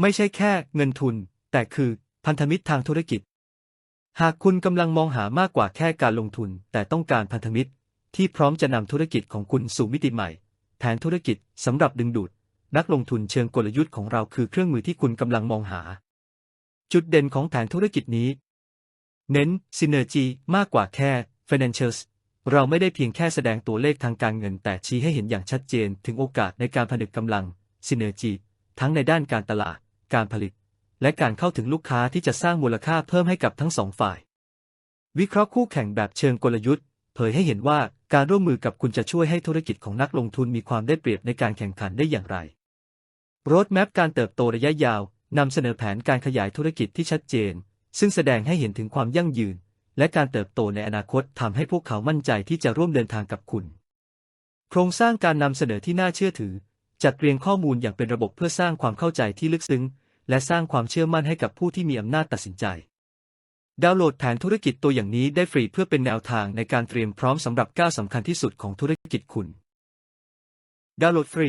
ไม่ใช่แค่เงินทุน แต่คือพันธมิตรทางธุรกิจ หากคุณกำลังมองหามากกว่าแค่การลงทุน แต่ต้องการพันธมิตร ที่พร้อมจะนำธุรกิจของคุณสู่มิติใหม่ แผนธุรกิจสำหรับดึงดูด นักลงทุนเชิงกลยุทธ์ของเราคือเครื่องมือที่คุณกำลังมองหา จุดเด่นของแผนธุรกิจนี้ เน้น Synergy มากกว่าแค่ Financials เราไม่ได้เพียงแค่แสดงตัวเลขทางการเงิน แต่ชี้ให้เห็นอย่างชัดเจนถึงโอกาสในการผนึกกำลัง Synergy ทั้งในด้านการตลาด การผลิต และการเข้าถึงลูกค้าที่จะสร้างมูลค่าเพิ่มให้กับทั้งสองฝ่าย วิเคราะห์คู่แข่งแบบเชิงกลยุทธ์ เผยให้เห็นว่าการร่วมมือกับคุณจะช่วยให้ธุรกิจของนักลงทุนมีความได้เปรียบในการแข่งขันได้อย่างไรโรดแมปการเติบโตระยะยาวนำเสนอแผนการขยายธุรกิจที่ชัดเจน ซึ่งแสดงให้เห็นถึงความยั่งยืน และการเติบโตในอนาคตทำให้พวกเขามั่นใจที่จะร่วมเดินทางกับคุณ โครงสร้างการนำเสนอที่น่าเชื่อถือ จัดเรียงข้อมูลอย่างเป็นระบบเพื่อสร้างความเข้าใจที่ลึกซึ้ง และสร้างความเชื่อมั่นให้กับผู้ที่มีอำนาจตัดสินใจ ดาวน์โหลดแผนธุรกิจตัวอย่างนี้ได้ฟรีเพื่อเป็นแนวทางในการเตรียมพร้อมสำหรับก้าวสำคัญที่สุดของธุรกิจคุณ ดาวน์โหลดฟรี